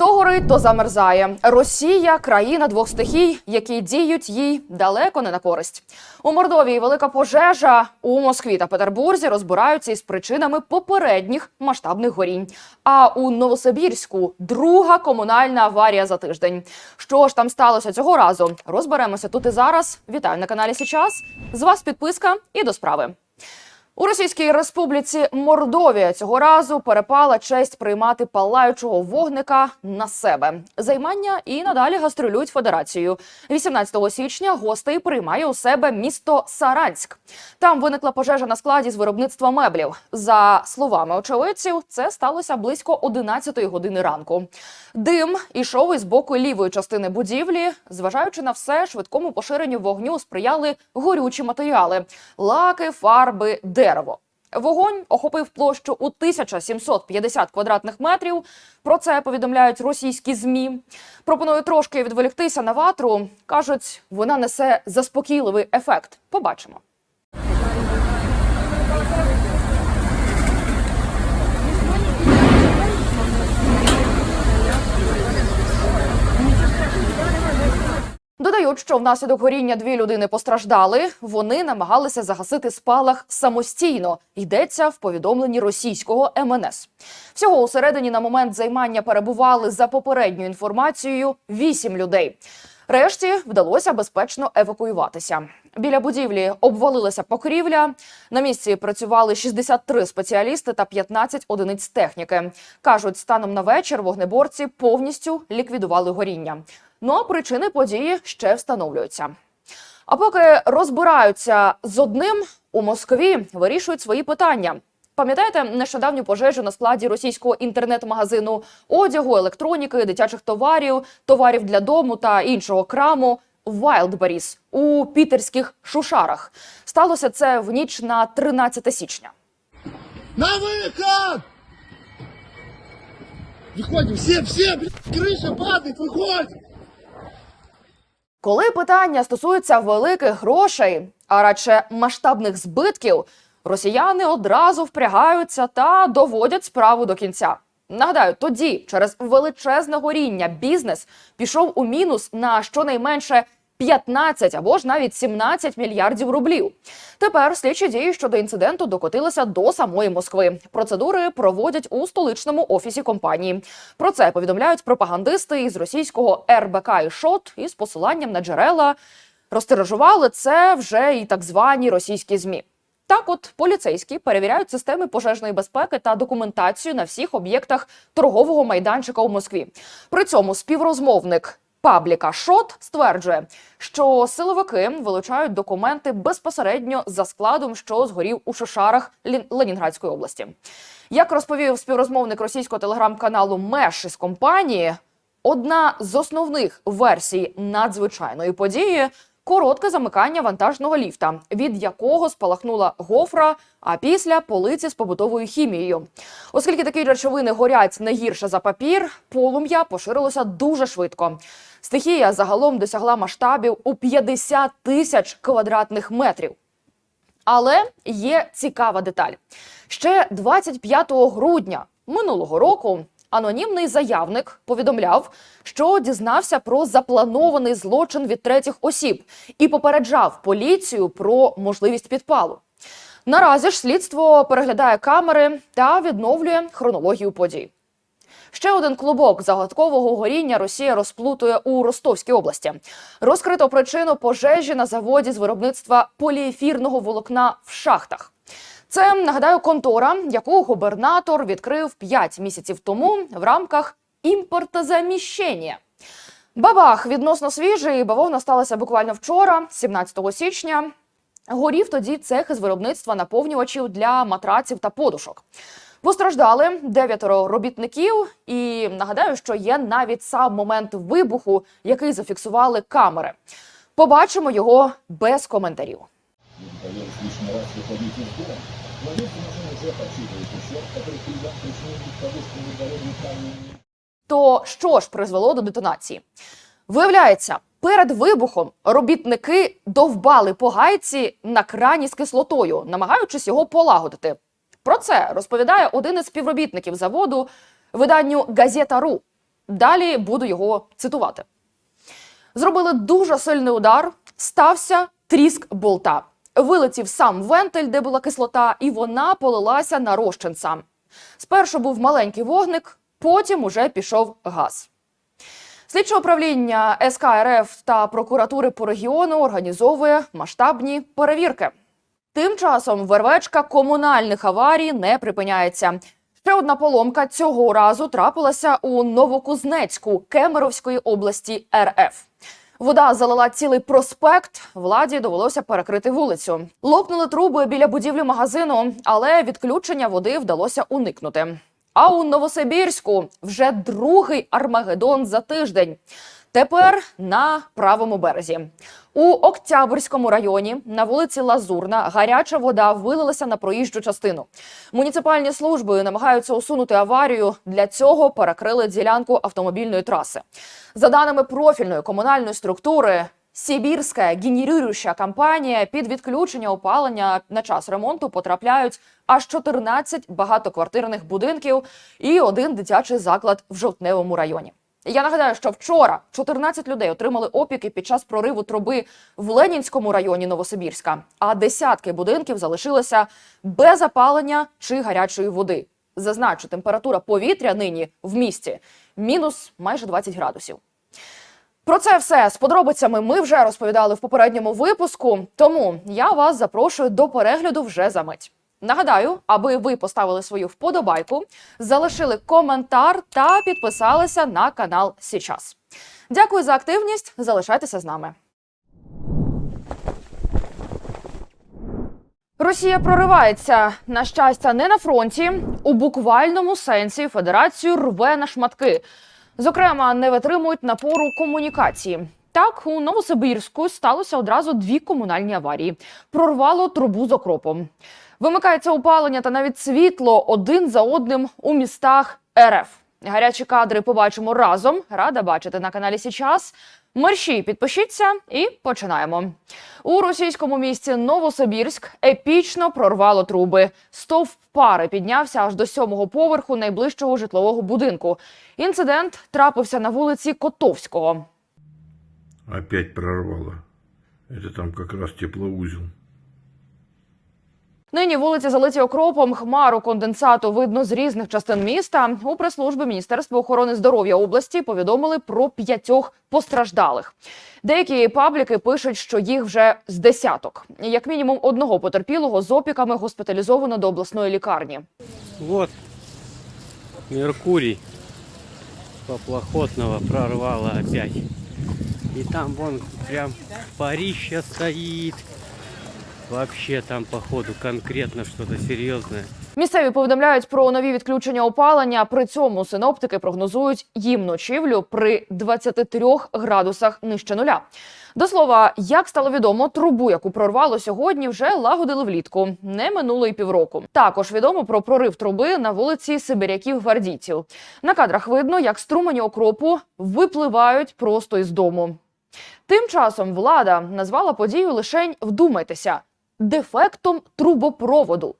То горить, то замерзає. Росія країна двох стихій, які діють їй далеко не на користь. У Мордовії велика пожежа у Москві та Петербурзі розбираються із причинами попередніх масштабних горінь. А у Новосибірську друга комунальна аварія за тиждень. Що ж там сталося цього разу? Розберемося тут і зараз. Вітаю на каналі Січас. З вас підписка і до справи. У Російській Республіці Мордовія цього разу перепала честь приймати палаючого вогника на себе. Займання і надалі гастролюють федерацією. 18 січня гостей приймає у себе місто Саранськ. Там виникла пожежа на складі з виробництва меблів. За словами очевидців, це сталося близько 11 години ранку. Дим ішов із боку лівої частини будівлі. Зважаючи на все, швидкому поширенню вогню сприяли горючі матеріали: лаки, фарби, дерево. Вогонь охопив площу у 1750 квадратних метрів. Про це повідомляють російські змі. Пропоную трошки відволіктися на ватру. кажуть, вона несе заспокійливий ефект. Побачимо. Додають, що внаслідок горіння дві людини постраждали. Вони намагалися загасити спалах самостійно. Йдеться в повідомленні російського МНС. Всього усередині на момент займання перебували за попередньою інформацією вісім людей. Решті вдалося безпечно евакуюватися. Біля будівлі обвалилася покрівля. На місці працювали 63 спеціалісти та 15 одиниць техніки. кажуть, станом на вечір вогнеборці повністю ліквідували горіння. Ну а причини події ще встановлюються. А поки розбираються з одним у Москві, вирішують свої питання. Пам'ятаєте нещодавню пожежу на складі російського інтернет-магазину одягу, електроніки, дитячих товарів, товарів для дому та іншого краму Wildberries у пітерських шушарах. Сталося це в ніч на 13 січня. На выход! Выходим, все, все, блядь, крыша падает, выходим! Коли питання стосується великих грошей, а радше масштабних збитків, росіяни одразу впрягаються та доводять справу до кінця. Нагадаю, тоді через величезне горіння бізнес пішов у мінус на щонайменше 15 або ж навіть 17 мільярдів рублів. Тепер слідчі дії щодо інциденту докотилися до самої Москви. Процедури проводять у столичному офісі компанії. Про це повідомляють пропагандисти із російського РБК і ШОТ із посиланням на джерела. Розтиражували це вже і так звані російські змі. Так, от поліцейські перевіряють системи пожежної безпеки та документацію на всіх об'єктах торгового майданчика у Москві. При цьому співрозмовник пабліка Шот стверджує, що силовики вилучають документи безпосередньо за складом, що згорів у Шишарах Лін- Ленінградської області. Як розповів співрозмовник російського телеграм-каналу Меш із компанії, одна з основних версій надзвичайної події коротке замикання вантажного ліфта, від якого спалахнула гофра, а після полиці з побутовою хімією. Оскільки такі речовини горять не гірше за папір, полум'я поширилося дуже швидко. Стихія загалом досягла масштабів у 50 тисяч квадратних метрів. Але є цікава деталь. Ще 25 грудня минулого року анонімний заявник повідомляв, що дізнався про запланований злочин від третіх осіб і попереджав поліцію про можливість підпалу. Наразі ж слідство переглядає камери та відновлює хронологію подій. Ще один клубок загадкового горіння Росія розплутує у Ростовській області. Розкрито причину пожежі на заводі з виробництва поліефірного волокна в шахтах. Це нагадаю контора, яку губернатор відкрив 5 місяців тому в рамках імпортозаміщення. Бабах відносно свіжий. Бавовна сталася буквально вчора, 17 січня. Горів тоді цех із виробництва наповнювачів для матраців та подушок. Постраждали дев'ятеро робітників, і нагадаю, що є навіть сам момент вибуху, який зафіксували камери. Побачимо його без коментарів Боялись лишний раз выходить из дома. Но если машина уже подсчитывает ущерб, который привел к причинению того, что на дороге камни То що ж призвело до детонації? Виявляється, перед вибухом робітники довбали по гайці на крані з кислотою, намагаючись його полагодити. Про це розповідає один із співробітників заводу виданню Газета.ру. Далі буду його цитувати. Зробили дуже сильний удар, стався тріск болта. Вилетів сам вентиль, де була кислота, і вона полилася на розчинця. Спершу був маленький вогник, потім уже пішов газ. Слідче управління СК РФ та прокуратури по регіону організовує масштабні перевірки. Тим часом вервечка комунальних аварій не припиняється. Ще одна поломка цього разу трапилася у Новокузнецьку Кемеровської області РФ. Вода залила цілий проспект. Владі довелося перекрити вулицю. Лопнули труби біля будівлі магазину, але відключення води вдалося уникнути. А у Новосибірську вже другий Армагеддон за тиждень. Тепер на правому березі. У Октябрьському районі на вулиці Лазурна гаряча вода вилилася на проїжджу частину. Муніципальні служби намагаються усунути аварію. Для цього перекрили ділянку автомобільної траси. За даними профільної комунальної структури, Сибірська генеруюча компанія під відключення опалення на час ремонту потрапляють аж 14 багатоквартирних будинків і один дитячий заклад в жовтневому районі. Я нагадаю, що вчора 14 людей отримали опіки під час прориву труби в Ленінському районі Новосибірська, а десятки будинків залишилися без опалення чи гарячої води. Зазначу, температура повітря нині в місті мінус майже 20 градусів. Про це все з подробицями ми вже розповідали в попередньому випуску. Тому я вас запрошую до перегляду вже за мить. Нагадаю, аби ви поставили свою вподобайку, залишили коментар та підписалися на канал Січас. Дякую за активність. Залишайтеся з нами. Росія проривається на щастя не на фронті. У буквальному сенсі федерацію рве на шматки. Зокрема, не витримують напору комунікації. Так, у Новосибірську сталося одразу дві комунальні аварії. Прорвало трубу з окропом. Вимикається опалення та навіть світло один за одним у містах РФ. Гарячі кадри побачимо разом. Рада бачити на каналі Січас. Мерші, підпишіться і починаємо. У російському місті Новосибірськ епічно прорвало труби. Стовп пари піднявся аж до сьомого поверху найближчого житлового будинку. Інцидент трапився на вулиці Котовського. Опять прорвало. Это там как раз теплоузел. Нині вулиці залиті окропом. Хмару конденсату видно з різних частин міста. У прес-службі Міністерства охорони здоров'я області повідомили про п'ятьох постраждалих. Деякі пабліки пишуть, що їх вже з десяток. Як мінімум одного потерпілого з опіками госпіталізовано до обласної лікарні. Вот Меркурий поплохотного прорвало опять. И там вон прям Парища стоит. Вообще там походу конкретно что-то серьезное. Місцеві повідомляють про нові відключення опалення. При цьому синоптики прогнозують їм ночівлю при 23 градусах нижче нуля. До слова, як стало відомо, трубу, яку прорвало сьогодні, вже лагодили влітку. Не минуло півроку. Також відомо про прорив труби на вулиці Сибиряків гвардійців. На кадрах видно, як струмені окропу випливають просто із дому. Тим часом влада назвала подію лишень вдумайтеся дефектом трубопроводу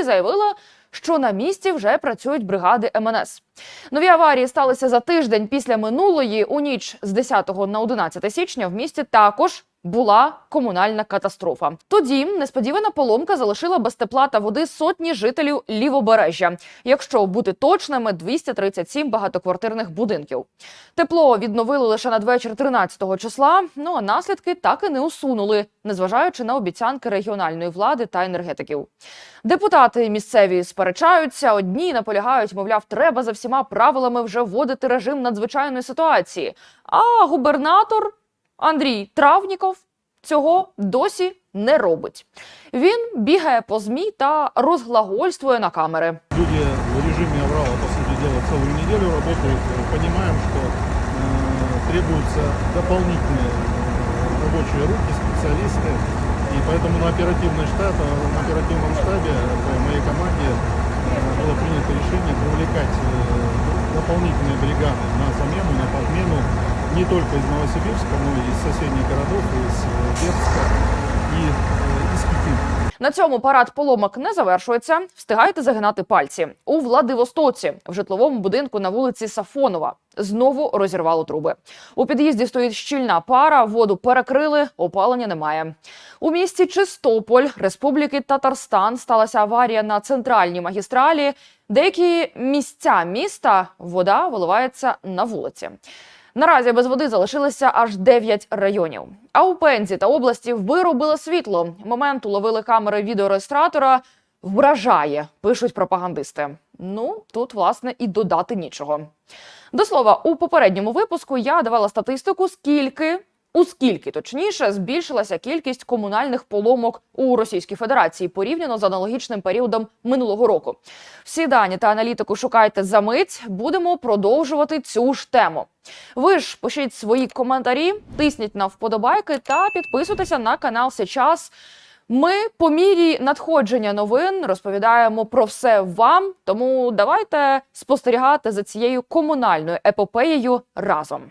і заявила, що на місці вже працюють бригади МНС. Нові аварії сталися за тиждень після минулої. У ніч з 10 на 11 січня в місті також була комунальна катастрофа. Тоді несподівана поломка залишила без тепла та води сотні жителів лівобережжя. Якщо бути точними, 237 багатоквартирних будинків. Тепло відновили лише надвечір 13 числа. Ну а наслідки так і не усунули, незважаючи на обіцянки регіональної влади та енергетиків. Депутати місцеві сперечаються. Одні наполягають, мовляв, треба за всіма правилами вже вводити режим надзвичайної ситуації. А губернатор Андрій Травніков цього досі не робить. Він бігає по змі та розглагольствує на камери. Люди в режиме аврала, по сути дела, целую неделю работают. Понимаем, что э, требуются дополнительные э, рабочие руки, специалисты. И поэтому на, оперативной штат, на оперативном штабе по моей команде э, было принято решение привлекать э, дополнительные бригады на замену, на подмену не только из Новосибирска, но и из соседних городов, из э, Бердска и э, из Кити. На цьому парад поломок не завершується. Встигайте загинати пальці у Владивостоці в житловому будинку на вулиці Сафонова. Знову розірвало труби. У під'їзді стоїть щільна пара, воду перекрили, опалення немає. У місті Чистополь Республіки Татарстан сталася аварія на центральній магістралі. Деякі місця міста вода виливається на вулиці. Наразі без води залишилися аж 9 районів. А у Пензі та області виробили світло. Момент уловили камери відеореєстратора. Вражає, пишуть пропагандисти. Ну тут власне і додати нічого. До слова, у попередньому випуску я давала статистику, скільки. У скільки точніше збільшилася кількість комунальних поломок у Російській Федерації порівняно з аналогічним періодом минулого року. Всі дані та аналітику шукайте за мить. Будемо продовжувати цю ж тему. Ви ж пишіть свої коментарі, тисніть на вподобайки та підписуйтеся на канал Сейчас. Ми по мірі надходження новин розповідаємо про все вам. Тому давайте спостерігати за цією комунальною епопеєю разом.